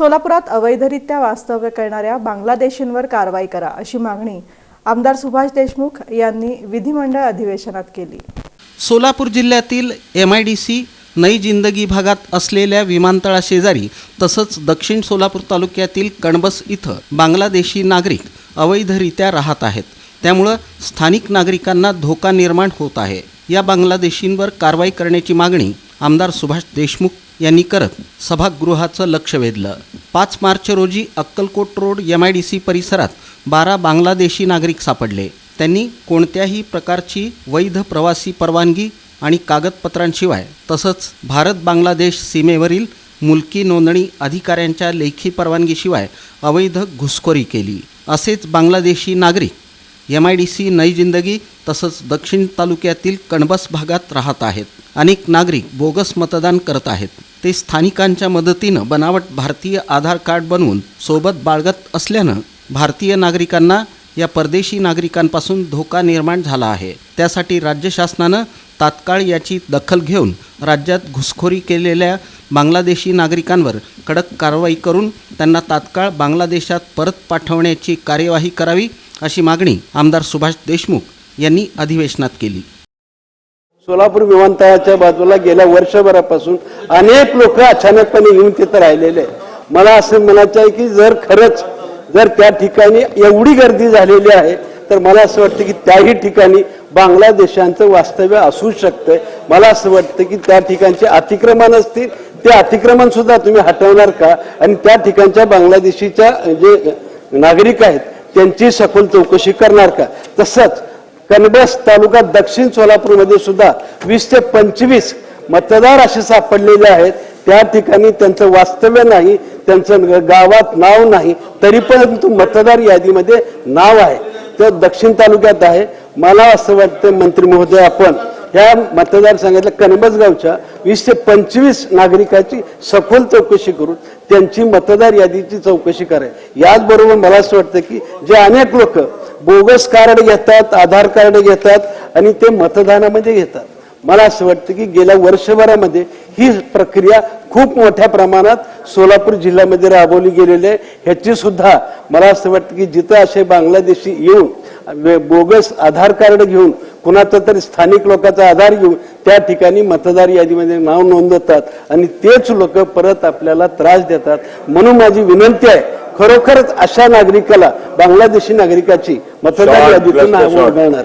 सोलापुरात अवैधरित्या वास्तव्य करणाऱ्या बांगलादेशींवर कारवाई करा अशी मागणी आमदार सुभाष देशमुख यांनी विधिमंडळ अधिवेशनात केली. सोलापूर जिल्ह्यातील एम आय डी सी नई जिंदगी भागात असलेल्या विमानतळाशेजारी तसंच दक्षिण सोलापूर तालुक्यातील कणबस इथं बांगलादेशी नागरिक अवैधरित्या राहत आहेत. त्यामुळं स्थानिक नागरिकांना धोका निर्माण होत आहे. या बांगलादेशींवर कारवाई करण्याची मागणी आमदार सुभाष देशमुख यांनी करत सभागृहाचं लक्ष वेधलं. पाच मार्च रोजी Akkalkot road M I D C परिसरात बारा बांगलादेशी नागरिक सापडले. त्यांनी कोणत्याही प्रकारची वैध प्रवासी परवानगी आणि कागदपत्रांशिवाय तसंच भारत बांगलादेश सीमेवरील मुलकी नोंदणी अधिकाऱ्यांच्या लेखी परवानगीशिवाय अवैध घुसखोरी केली. असेच बांगलादेशी नागरिक एम आय डी सी नई जिंदगी तसंच दक्षिण तालुक्यातील कणबस भागात राहत आहेत. अनेक नागरिक बोगस मतदान करत आहेत. ते स्थानिकांच्या मदतीनं बनावट भारतीय आधार कार्ड बनवून सोबत बाळगत असल्यानं भारतीय नागरिकांना या परदेशी नागरिकांपासून धोका निर्माण झाला आहे. त्यासाठी राज्य शासनानं तात्काळ याची दखल घेऊन राज्यात घुसखोरी केलेल्या बांगलादेशी नागरिकांवर कडक कारवाई करून त्यांना तात्काळ बांगलादेशात परत पाठवण्याची कार्यवाही करावी अशी मागणी आमदार सुभाष देशमुख यांनी अधिवेशनात केली. सोलापूर विमानतळाच्या बाजूला गेल्या वर्षभरापासून अनेक लोक अचानकपणे येऊन तिथं राहिलेले मला असं म्हणायचं आहे की जर खरंच जर त्या ठिकाणी एवढी गर्दी झालेली आहे तर मला असं वाटतं की त्याही ठिकाणी बांगलादेशांचं वास्तव्य असू शकतं मला असं वाटतं की त्या ठिकाणचे अतिक्रमण असतील ते अतिक्रमण सुद्धा तुम्ही हटवणार का? आणि त्या ठिकाणच्या बांगलादेशीच्या जे नागरिक आहेत त्यांची सखोल चौकशी करणार का? तसंच कनबस तालुका दक्षिण सोलापूरमध्ये सुद्धा वीस ते पंचवीस मतदार असे सापडलेले आहेत. त्या ठिकाणी त्यांचं वास्तव्य नाही त्यांचं गावात नाव नाही तरी परंतु मतदार यादीमध्ये नाव आहे. तर दक्षिण तालुक्यात आहे. मला असं वाटतं मंत्री महोदय आपण ह्या मतदारसंघातल्या कनबस गावच्या वीस ते पंचवीस नागरिकाची सखोल चौकशी करून त्यांची मतदार यादीची चौकशी करावी. याचबरोबर मला असं वाटतं की जे अनेक लोक बोगस कार्ड घेतात आधार कार्ड घेतात आणि ते मतदानामध्ये घेतात. मला असं वाटतं की गेल्या वर्षभरामध्ये ही प्रक्रिया खूप मोठ्या प्रमाणात सोलापूर जिल्ह्यामध्ये राबवली गेलेली आहे. ह्याची सुद्धा मला असं वाटतं की जिथं असे बांगलादेशी येऊन बोगस आधार कार्ड घेऊन कुणाचा तरी स्थानिक लोकांचा आधार घेऊन त्या ठिकाणी मतदार यादीमध्ये नाव नोंदवतात आणि तेच लोक परत आपल्याला त्रास देतात. म्हणून माझी विनंती आहे खरोखरच अशा नागरिकाला बांगलादेशी नागरिकाची मतदार यादीतून नाव. वगळणार